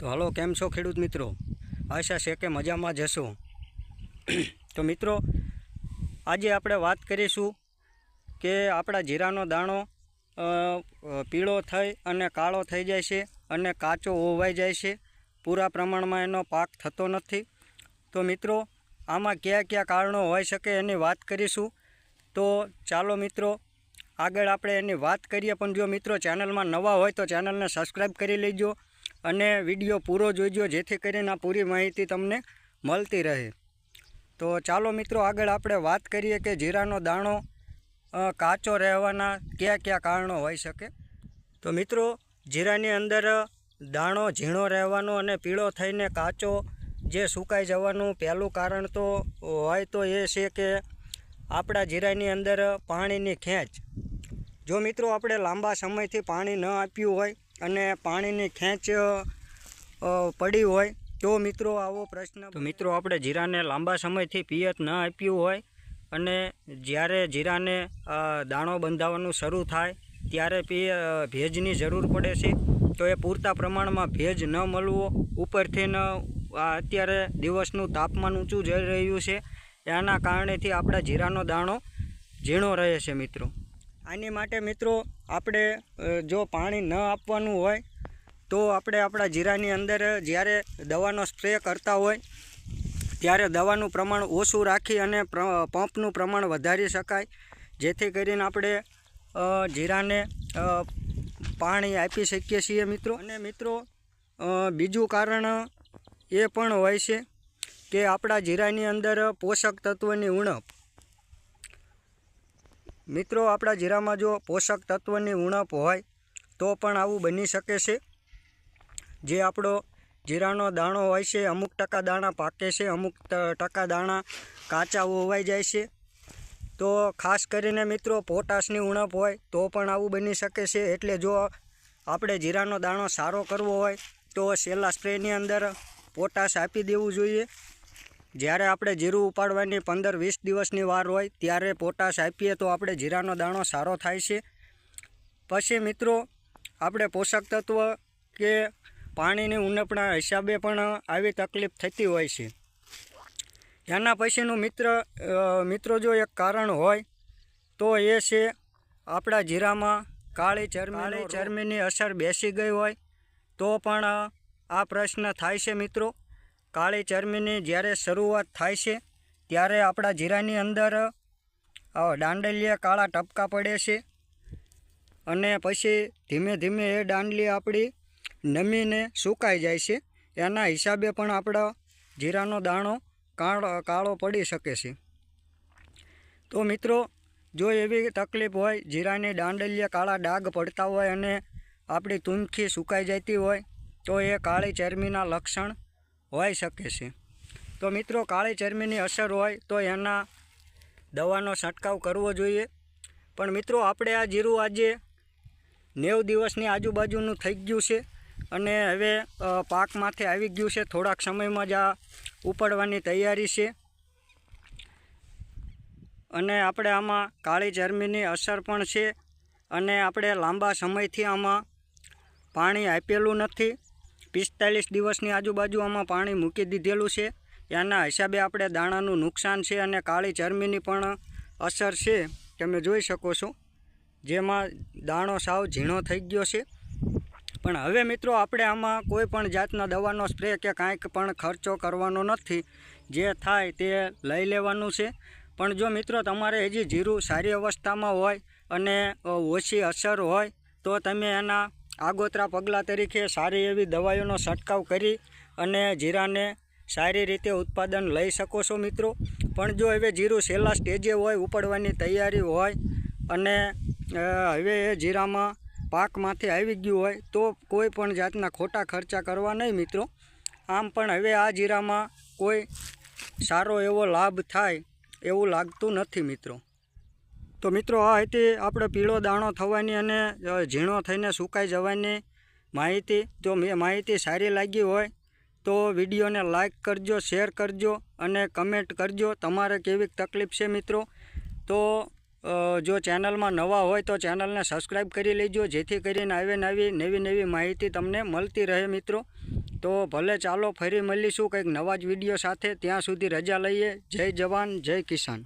તો હલો, કેમ છો ખેડૂત મિત્રો? આશા છે કે મજામાં જશો તો મિત્રો, આજે આપણે વાત કરીશું કે આપણા જીરાનો દાણો પીળો થઈ અને કાળો થઈ જાય છે અને કાચો હોવાઈ જાય છે. પૂરા પ્રમાણમાં એનો પાક થતો નથી. તો મિત્રો, આમાં કયા કયા કારણો હોઈ શકે એની વાત કરીશું. તો ચાલો મિત્રો, આગળ આપણે એની વાત કરીએ. પણ જો મિત્રો ચેનલમાં નવા હોય તો ચેનલને સબસ્ક્રાઈબ કરી લેજો. અને વીડિયો પૂરો જોઈજો જેથી કરીને આ પૂરી માહિતી તમને મળતી રહે. તો ચાલો મિત્રો, આગળ આપણે વાત કરીએ કે જીરાનો દાણો કાચો રહેવાના કયા કયા કારણો હોઈ શકે. તો મિત્રો, જીરાની અંદર દાણો ઝીણો રહેવાનો અને પીળો થઈને કાચો જે સુકાઈ જવાનું પહેલું કારણ તો હોય તો એ છે કે આપણા જીરાની અંદર પાણીની ખેંચ જો મિત્રો, આપણે લાંબા સમયથી પાણી ન આપ્યું હોય અને પાણીની ખેંચ પડી હોય, તો મિત્રો આવો પ્રશ્ન મિત્રો, આપણે જીરાને લાંબા સમયથી પિયત ન આપ્યું હોય અને જ્યારે જીરાને દાણો બંધાવવાનું શરૂ થાય, ત્યારે ભેજની જરૂર પડે છે. તો એ પૂરતા પ્રમાણમાં ભેજ ન મળવો, ઉપરથી ન અત્યારે દિવસનું તાપમાન ઊંચું જઈ રહ્યું છે. એના કારણેથી આપણા જીરાનો દાણો ઝીણો રહે છે, મિત્રો. આની માટે મિત્રો આપણે જો પાણી ન આપવાનું હોય, તો આપણે આપણા જીરાની અંદર જ્યારે દવાનો સ્પ્રે કરતા હોય, ત્યારે દવાનું પ્રમાણ ઓછું રાખી અને પંપનું પ્રમાણ વધારી શકાય. જેથી કરીને આપણે જીરાને પાણી આપી શકીએ છીએ મિત્રો. અને મિત્રો બીજું કારણ, એ પણ હોય છે કે આપણા જીરાની અંદર પોષક તત્વોની ઉણપ મિત્રો, આપણા જીરામાં જો પોષક તત્વની ઉણપ હોય, તો પણ આવું બની શકે છે. જે આપણો જીરાનો દાણો હોય છે, અમુક ટકા દાણા પાકે છે, અમુક ટકા દાણા કાચા હોવાઈ જાય છે. તો ખાસ કરીને મિત્રો, પોટાશની ઉણપ હોય, તો પણ આવું બની શકે છે. એટલે જો આપણે જીરાનો દાણો સારો કરવો હોય, તો છેલ્લા સ્પ્રેની અંદર પોટાશ આપી દેવું જોઈએ. જ્યારે આપણે જીરું ઉપાડવાની પંદર વીસ દિવસની વાર હોય ત્યારે પોટાશ આપીએ તો આપણે જીરાનો દાણો સારો થાય છે. પછી મિત્રો આપણે પોષક તત્વ કે પાણીની ઉણપના હિસાબે પણ આવી તકલીફ થતી હોય છે. એના પછીનું મિત્ર મિત્રો જો એક કારણ હોય તો એ છે આપણા જીરામાં કાળી ચરમી ચરમીની અસર બેસી ગઈ હોય તો પણ આ પ્રશ્ન થાય છે મિત્રો. કાળી ચરમીની જ્યારે શરૂઆત થાય છે ત્યારે આપણા જીરાની અંદર અ, દાંડલિયા કાળા ટપકા પડે છે. અને પછી ધીમે ધીમે એ દાંડલી આપણી નમીને સુકાઈ જાય છે. એના હિસાબે પણ આપણો જીરાનો દાણો કાળો કાળો પડી શકે છે. તો મિત્રો જો એવી તકલીફ હોય જીરાની દાંડલિયા કાળા ડાઘ પડતા હોય અને આપણી તુંખી સુકાઈ જતી હોય તો એ કાળી ચરમીના લક્ષણ હોઈ શકે છે. તો મિત્રો, કાળી ચરમીની અસર હોય તો એના દવાનો છંટકાવ કરવો જોઈએ. પણ મિત્રો, આપણે આ જીરું આજે નેવ દિવસની આજુબાજુનું થઈ ગયું છે અને હવે પાકમાંથી આવી ગયું છે. થોડાક સમયમાં જ આ ઉપાડવાની તૈયારી છે. અને આપણે આમાં કાળી ચરમીની અસર પણ છે અને આપણે લાંબા સમયથી આમાં પાણી આપેલું નથી. પિસ્તાલીસ દિવસની આજુબાજુ આમાં પાણી મૂકી દીધેલું છે. એના હિસાબે આપણે દાણાનું નુકસાન છે અને કાળી ચરમીની પણ અસર છે. તમે જોઈ શકો છો, જેમાં દાણો સાવ ઝીણો થઈ ગયો છે. પણ હવે મિત્રો આપણે આમાં કોઈ પણ જાતના દવાનો સ્પ્રે કે કાંઈક પણ ખર્ચો કરવાનો નથી. જે થાય તે લઈ લેવાનું છે. પણ જો મિત્રો તમારે હજી જીરું સારી અવસ્થામાં હોય અને ઓછી અસર હોય, તો તમે એના આગોતરા પગલાં તરીકે સારી એવી દવાઈઓનો છંટકાવ કરી અને જીરાને સારી રીતે ઉત્પાદન લઈ શકો છો મિત્રો. પણ જો હવે જીરું છેલ્લા સ્ટેજે હોય, ઉપડવાની તૈયારી હોય અને હવે એ જીરામાં પાકમાંથી આવી ગયું હોય, તો કોઈ પણ જાતના ખોટા ખર્ચા કરવા નહીં મિત્રો. આમ પણ હવે આ જીરામાં કોઈ સારો એવો લાભ થાય એવું લાગતું નથી મિત્રો. તો મિત્રો, આ હતી આપણે પીળો દાણો થવાની અને ઝીણો થઈને સુકાઈ જવાની માહિતી. જો માહિતી સારી લાગી હોય, તો વિડીયોને લાઇક કરજો, શેર કરજો અને કમેન્ટ કરજો. તમારે કેવી તકલીફ છે મિત્રો? તો જો ચેનલમાં નવા હોય તો ચેનલને સબસ્ક્રાઈબ કરી લેજો, જેથી કરીને આવી નવી નવી નવી માહિતી તમને મળતી રહે મિત્રો. તો ભલે ચાલો ફરી મળીશું કંઈક નવા જ વીડિયો સાથે. ત્યાં સુધી રજા લઈએ. જય જવાન, જય કિસાન.